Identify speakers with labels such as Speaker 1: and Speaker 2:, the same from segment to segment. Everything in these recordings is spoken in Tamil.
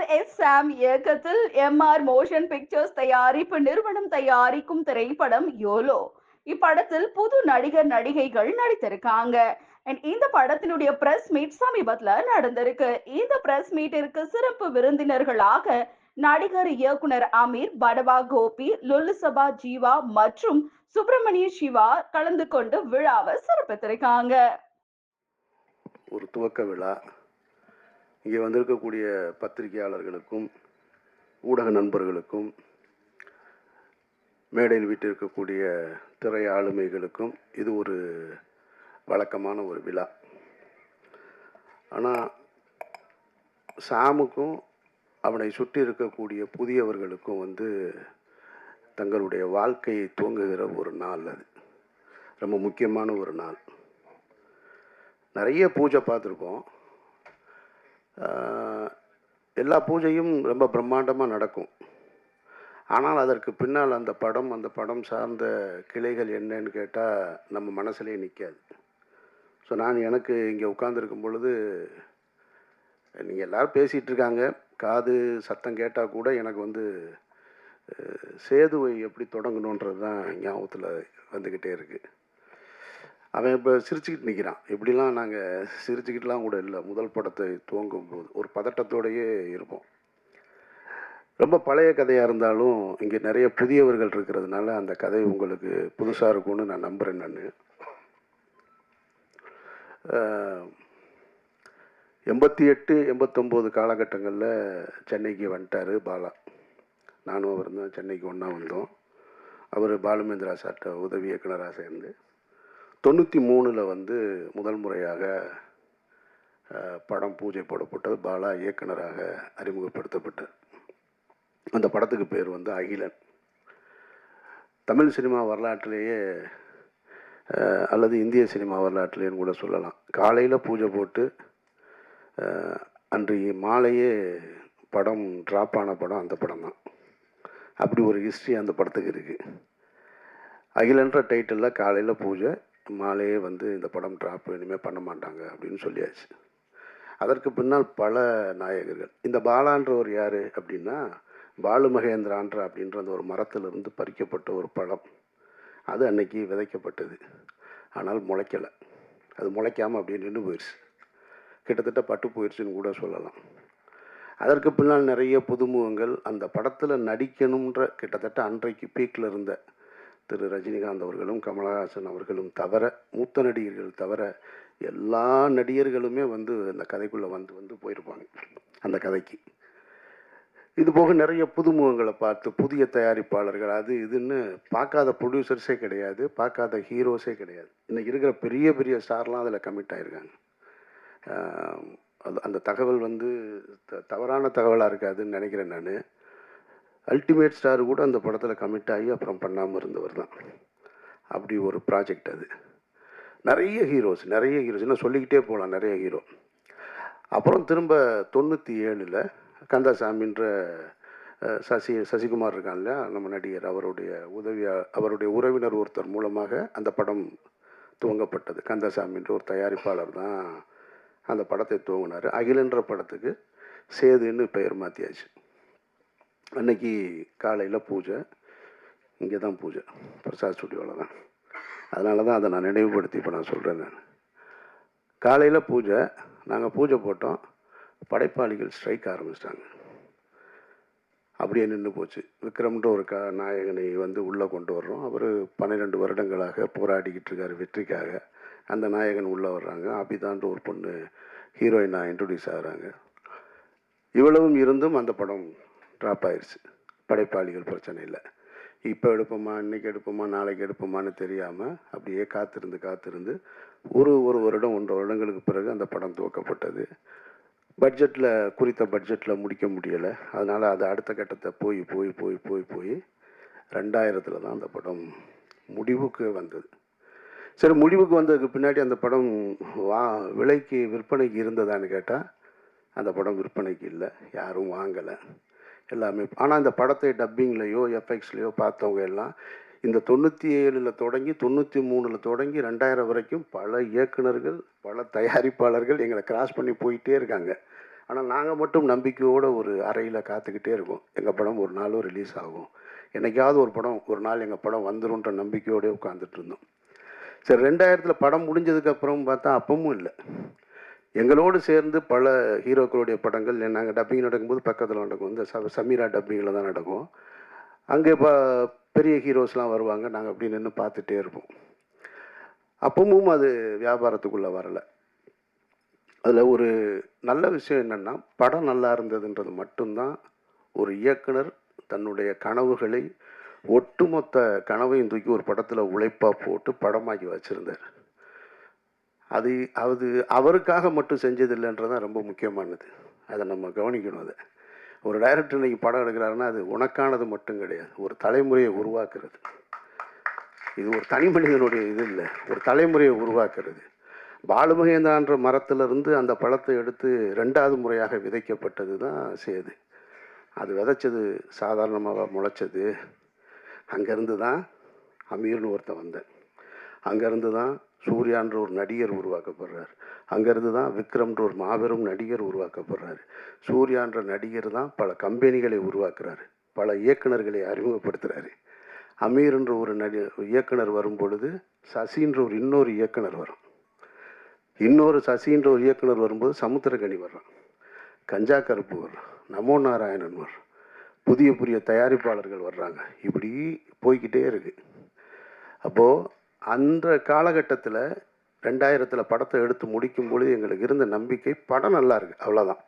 Speaker 1: ஆர் எஸ் சாம் இயக்கத்தில் எம் ஆர் மோஷன் பிக்சர்ஸ் தயாரிப்பு நிறுவனம் தயாரிக்கும் திரைப்படம் யோலோ. இப்படத்தில் புது நடிகர் நடிகைகள் நடித்திருக்காங்க. And இந்த படத்தினுடைய பிரஸ் மீட் சமீபத்துல நடந்திருக்கு. இந்த பிரஸ் மீட்டிற்கு சிறப்பு விருந்தினர்களாக நடிகர் இயக்குனர் அமீர் படவா கோபி லுல்லுசபா ஜீவா மற்றும் சுப்பிரமணிய சிவா கலந்து கொண்டு விழாவை சிறப்பித்திருக்காங்க.
Speaker 2: ஒரு துவக்க விழா. இங்கே வந்திருக்கக்கூடிய பத்திரிகையாளர்களுக்கும் ஊடக நண்பர்களுக்கும் மேடையில் வீட்டிருக்கக்கூடிய திரை ஆளுமைகளுக்கும் இது ஒரு வழக்கமான ஒரு விழா. ஆனால் சாமுக்கும் அவனை சுற்றி இருக்கக்கூடிய புதியவர்களுக்கும் வந்து தங்களுடைய வாழ்க்கையை துவங்குகிற ஒரு நாள் அது. ரொம்ப முக்கியமான ஒரு நாள். நிறைய பூஜை பார்த்துருக்கோம். எல்லா பூஜையும் ரொம்ப பிரம்மாண்டமாக நடக்கும். ஆனால் அதற்கு பின்னால் அந்த படம் அந்த படம் சார்ந்த கிளைகள் என்னன்னு கேட்டால் நம்ம மனசுலேயே நிற்காது ஸோ நான் எனக்கு இங்கே உட்காந்துருக்கும் பொழுது நீங்கள் எல்லோரும் பேசிகிட்டு இருக்காங்க. காது சத்தம் கேட்டால் கூட எனக்கு வந்து சேதுவை எப்படி தொடங்கணுன்றது தான் ஞாபகத்தில் வந்துக்கிட்டே இருக்குது அவன் இப்போ சிரிச்சுக்கிட்டு நிற்கிறான் இப்படிலாம் நாங்கள் சிரிச்சுக்கிட்டுலாம் கூட இல்லை. முதல் படத்தை துவங்கும் போது ஒரு பதட்டத்தோடையே இருப்போம். ரொம்ப பழைய கதையாக இருந்தாலும் இங்கே நிறைய புதியவர்கள் இருக்கிறதுனால அந்த கதை உங்களுக்கு புதுசாக இருக்கும்னு நான் நம்புகிறேன் நான். எண்பத்தி எட்டு எண்பத்தொம்போது காலகட்டங்களில் சென்னைக்கு வந்துட்டார் பாலா. நானும் அவர் தான் சென்னைக்கு ஒன்றா வந்தோம். அவர் பாலுமேந்திரா சார்கிட்ட உதவி இயக்குனராக சேர்ந்து. தொண்ணூற்றி மூணில் வந்து முதல் முறையாக படம் பூஜை போடப்பட்டது. பாலா இயக்குனராக அறிமுகப்படுத்தப்பட்டார். அந்த படத்துக்கு பேர் வந்து அகிலன். தமிழ் சினிமா வரலாற்றிலேயே அல்லது இந்திய சினிமா வரலாற்றிலேன்னு கூட சொல்லலாம். காலையில் பூஜை போட்டு அன்று அன்றைய மாலையே படம் ட்ராப் ஆன படம் அந்த படம் தான். அப்படி ஒரு ஹிஸ்ட்ரி அந்த படத்துக்கு இருக்குது அகிலன்ற டைட்டிலில் காலையில் பூஜை மாலையே வந்து இந்த படம் ட்ராப் இனிமேல் பண்ண மாட்டாங்க அப்படின்னு சொல்லியாச்சு. அதற்கு பின்னால் பல நாயகர்கள். இந்த பாலான்றவர் யார் அப்படின்னா பாலு மகேந்திரான்ற அப்படின்ற அந்த ஒரு மரத்திலிருந்து பறிக்கப்பட்ட ஒரு பழம். அது அன்னைக்கு விதைக்கப்பட்டது. ஆனால் முளைக்கலை. அது முளைக்காமல் அப்படியே நின்று போயிடுச்சு கிட்டத்தட்ட பட்டு போயிடுச்சுன்னு கூட சொல்லலாம். அதற்கு பின்னால் நிறைய புதுமுகங்கள். அந்த படத்தில் நடிக்கணுன்ற கிட்டத்தட்ட அன்றைக்கு பீக்கில் இருந்த திரு ரஜினிகாந்த் அவர்களும் கமலஹாசன் அவர்களும் தவிர மூத்த நடிகர்கள் தவிர எல்லா நடிகர்களுமே வந்து அந்த கதைக்குள்ளே வந்து வந்து போயிருப்பாங்க. அந்த கதைக்கு. இது போக நிறைய புதுமுகங்களை பார்த்து புதிய தயாரிப்பாளர்கள் அது இதுன்னு பார்க்காத ப்ரொடியூசர்ஸே கிடையாது பார்க்காத ஹீரோஸே கிடையாது. இன்னைக்கு இருக்கிற பெரிய பெரிய ஸ்டார்லாம் அதில் கமிட் ஆகிருக்காங்க அது அந்த தகவல் வந்து த- தவறான தகவலாக இருக்காதுன்னு நினைக்கிறேன் நான். அல்டிமேட் ஸ்டார் கூட அந்த படத்தில் கமிட் ஆகி அப்புறம் பண்ணாமல் இருந்தவர் தான். அப்படி ஒரு ப்ராஜெக்ட் அது. நிறைய ஹீரோஸ் நிறைய ஹீரோஸ் இன்னும் சொல்லிக்கிட்டே போகலாம் நிறைய ஹீரோ அப்புறம் திரும்ப தொண்ணூற்றி ஏழில் கந்தசாமின்ற சசி சசிகுமார் இருக்கான் இல்லையா? நம்ம நடிகர் அவருடைய உதவியா அவருடைய உறவினர் ஒருத்தர் மூலமாக அந்த படம் துவங்கப்பட்டது. கந்தசாமின்ற ஒரு தயாரிப்பாளர் தான் அந்த படத்தை துவங்கினார். அகிலன்ற படத்துக்கு சேதுன்னு பெயர் மாற்றியாச்சு அன்னைக்கு காலையில் பூஜை இங்கே தான் பூஜை பிரசாத் ஸ்டுடியோவில் தான். அதனால தான் அதை நான் நினைவுபடுத்தி இப்போ நான் சொல்கிறேன் நான். காலையில் பூஜை நாங்கள் பூஜை போட்டோம் படைப்பாளிகள் ஸ்ட்ரைக் ஆரம்பிச்சிட்டாங்க. அப்படியே நின்று போச்சு. விக்ரம்ன்ற ஒரு க நாயகனை வந்து உள்ளே கொண்டு வர்றோம். அவர் பன்னிரெண்டு வருடங்களாக போராடிக்கிட்டு இருக்கார் வெற்றிக்காக. அந்த நாயகன் உள்ளே வர்றாங்க. அபிதான்ற ஒரு பொண்ணு ஹீரோயினாக இன்ட்ரடியூஸ் ஆகுறாங்க. இவ்வளவும் இருந்தும் அந்த படம் ட்ராப் ஆயிடுச்சு படைப்பாளிகள் பிரச்சனை இல்லை. இப்போ எடுப்போமா இன்னைக்கு எடுப்போமா நாளைக்கு எடுப்போமான்னு தெரியாமல் அப்படியே காத்திருந்து காத்திருந்து ஒரு ஒரு வருடம் ஒன்றரை வருடங்களுக்கு பிறகு அந்த படம் துவக்கப்பட்டது. பட்ஜெட்டில் குறித்த பட்ஜெட்டில் முடிக்க முடியலை. அதனால் அது அடுத்த கட்டத்தை போய் போய் போய் போய் போய் ரெண்டாயிரத்தில் தான் அந்த படம் முடிவுக்கு வந்தது. சரி முடிவுக்கு வந்ததுக்கு பின்னாடி அந்த படம் வா விலைக்கு விற்பனைக்கு இருந்ததான்னு கேட்டால் அந்த படம் விற்பனைக்கு இல்லை. யாரும் வாங்கலை. எல்லாமே. ஆனால் இந்த படத்தை டப்பிங்லேயோ எஃபெக்ட்ஸ்லேயோ பார்த்தவங்க எல்லாம் இந்த தொண்ணூற்றி ஏழில் தொடங்கி தொண்ணூற்றி மூணில் தொடங்கி ரெண்டாயிரம் வரைக்கும் பல இயக்குனர்கள் பல தயாரிப்பாளர்கள் எங்களை கிராஸ் பண்ணி போயிட்டே இருக்காங்க. ஆனால் நாங்கள் மட்டும் நம்பிக்கையோடு ஒரு அறையில் காத்துக்கிட்டே இருக்கோம். எங்கள் படம் ஒரு நாளும் ரிலீஸ் ஆகும். என்னைக்காவது ஒரு படம் ஒரு நாள் எங்கள் படம் வந்துடும்ன்ற நம்பிக்கையோடய உட்காந்துட்டு இருந்தோம். சரி ரெண்டாயிரத்தில் படம் முடிஞ்சதுக்கப்புறம் பார்த்தா அப்பவும் இல்லை. எங்களோடு சேர்ந்து பல ஹீரோக்களுடைய படங்கள் நாங்கள் டப்பிங் நடக்கும்போது பக்கத்தில் நடக்கும். இந்த ச சமீரா டப்பிங்கில் தான் நடக்கும். அங்கே இப்போ பெரிய ஹீரோஸ்லாம் வருவாங்க. நாங்கள் அப்படி நின்று பார்த்துட்டே இருப்போம். அப்பவும் அது வியாபாரத்துக்குள்ளே வரலை. அதில் ஒரு நல்ல விஷயம் என்னென்னா படம் நல்லா இருந்ததுன்றது மட்டும்தான் ஒரு இயக்குனர் தன்னுடைய கனவுகளை ஒட்டுமொத்த கனவையும் தூக்கி ஒரு படத்தில் உழைப்பாக போட்டு படமாக்கி வச்சுருந்தார். அது அது அவருக்காக மட்டும் செஞ்சதில்லைன்றது தான் ரொம்ப முக்கியமானது. அதை நம்ம கவனிக்கணும் அதை. ஒரு டைரக்டர் இன்றைக்கி படம் எடுக்கிறாருன்னா அது உனக்கானது மட்டும் கிடையாது. ஒரு தலைமுறையை உருவாக்குறது. இது ஒரு தனி மனிதனுடைய இது இல்லை. ஒரு தலைமுறையை உருவாக்குறது. பாலுமகேந்திரான்ற மரத்திலிருந்து அந்த பழத்தை எடுத்து ரெண்டாவது முறையாக விதைக்கப்பட்டது தான் சேது. அது விதைச்சது சாதாரணமாக முளைச்சது. அங்கேருந்து தான் அமீர்னு ஒருத்தன் வந்தேன். அங்கேருந்து தான் சூர்யான்ற ஒரு நடிகர் உருவாக்கப்படுறார். அங்கேருந்து தான் விக்ரம்ன்ற ஒரு மாபெரும் நடிகர் உருவாக்கப்படுறாரு. சூர்யான்ற நடிகர் தான் பல கம்பெனிகளை உருவாக்குறாரு. பல இயக்குனர்களை அறிமுகப்படுத்துகிறாரு அமீர்ன்ற ஒரு நடி இயக்குனர் வரும் பொழுது சசின்ற ஒரு இன்னொரு இயக்குனர் வரும். இன்னொரு சசின்ற ஒரு இயக்குனர் வரும்போது சமுத்திரகனி வர்றான். கஞ்சா கருப்பு வர்றான் நமோ நாராயணன் வர்றான் புதிய புதிய தயாரிப்பாளர்கள் வர்றாங்க. இப்படி போய்கிட்டே இருக்குது அப்போது அந்த காலகட்டத்தில் ரெண்டாயிரத்தில் படத்தை எடுத்து முடிக்கும் பொழுது எங்களுக்கு இருந்த நம்பிக்கை படம் நல்லா இருக்குது அவ்வளோதான்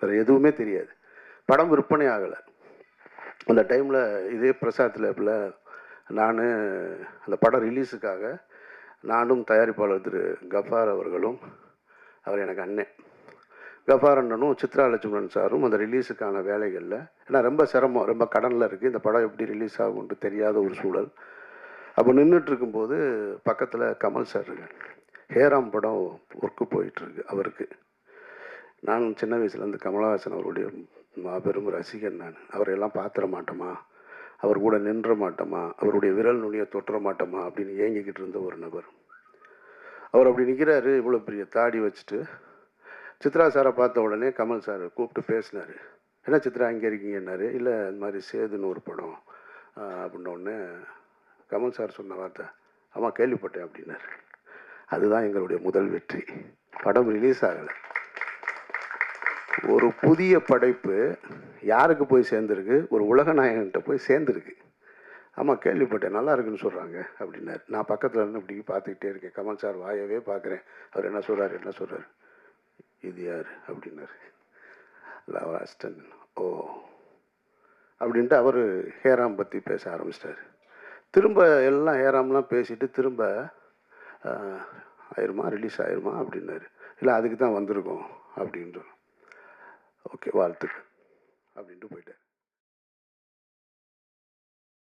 Speaker 2: வேறு எதுவுமே தெரியாது. படம் விற்பனை ஆகலை. அந்த டைமில் இதே பிரசாத் லேபில் நான் அந்த படம் ரிலீஸுக்காக நானும் தயாரிப்பாளர் திரு கஃபார் அவர்களும் அவர் எனக்கு அண்ணன். கஃபார் அண்ணனும் சித்ரா லட்சுமணன் சாரும் அந்த ரிலீஸுக்கான வேலைகளில் ஏன்னா ரொம்ப சிரமம் ரொம்ப கடனில் இருக்குது இந்த படம் எப்படி ரிலீஸ் ஆகும்ன்ட்டு தெரியாத ஒரு சூழல். அப்போ நின்றுட்டு இருக்கும்போது பக்கத்தில் கமல் சார் இருக்கார். ஹேராம் படம் ஒர்க்கு போயிட்டுருக்கு அவருக்கு. நான் சின்ன வயசுலேருந்து கமலஹாசன் அவருடைய மாபெரும் ரசிகன் நான். அவரையெல்லாம் பார்த்துட மாட்டோமா? அவர் கூட நின்ற மாட்டோமா? அவருடைய விரல் நுனியை தொட்டுற மாட்டோமா? அப்படின்னு ஏங்கிக்கிட்டு இருந்த ஒரு நபர். அவர் அப்படி நிற்கிறாரு இவ்வளோ பெரிய தாடி வச்சுட்டு. சித்ரா சாரை பார்த்த உடனே கமல் சார் கூப்பிட்டு பேசினார். என்ன சித்ரா இங்கே இருக்கீங்கன்னாரு? இல்லை இந்த மாதிரி சேதுன்னு ஒரு படம் அப்படின்ன உடனே கமல் சார் சொன்ன வார்த்தை. ஆமாம் கேள்விப்பட்டேன் அப்படின்னாரு. அதுதான் எங்களுடைய முதல் வெற்றி. படம் ரிலீஸ் ஆகலை. ஒரு புதிய படைப்பு யாருக்கு போய் சேர்ந்துருக்கு? ஒரு உலக நாயகன்கிட்ட போய் சேர்ந்துருக்கு. ஆமாம் கேள்விப்பட்டேன் நல்லா இருக்குன்னு சொல்கிறாங்க அப்படின்னாரு. நான் பக்கத்தில் இருந்து இப்படி பார்த்துக்கிட்டே இருக்கேன். கமல் சார் வாயவே பார்க்குறேன். அவர் என்ன சொல்கிறார் என்ன சொல்கிறாரு இது யார்? அப்படின்னாரு. லவாஸ்டன் ஓ. அப்படின்ட்டு அவர் ஹேராம் பற்றி பேச ஆரம்பிச்சிட்டாரு. திரும்ப எல்லாம் ஏறாமலாம் பேசிட்டு திரும்ப ஆயிருமா? ரிலீஸ் ஆயிருமா? அப்படின்னாரு. இல்லை அதுக்கு தான் வந்திருக்கோம் அப்படின்ட்டு ஓகே வாழ்த்துக்கள் அப்படின்ட்டு போயிட்டார்.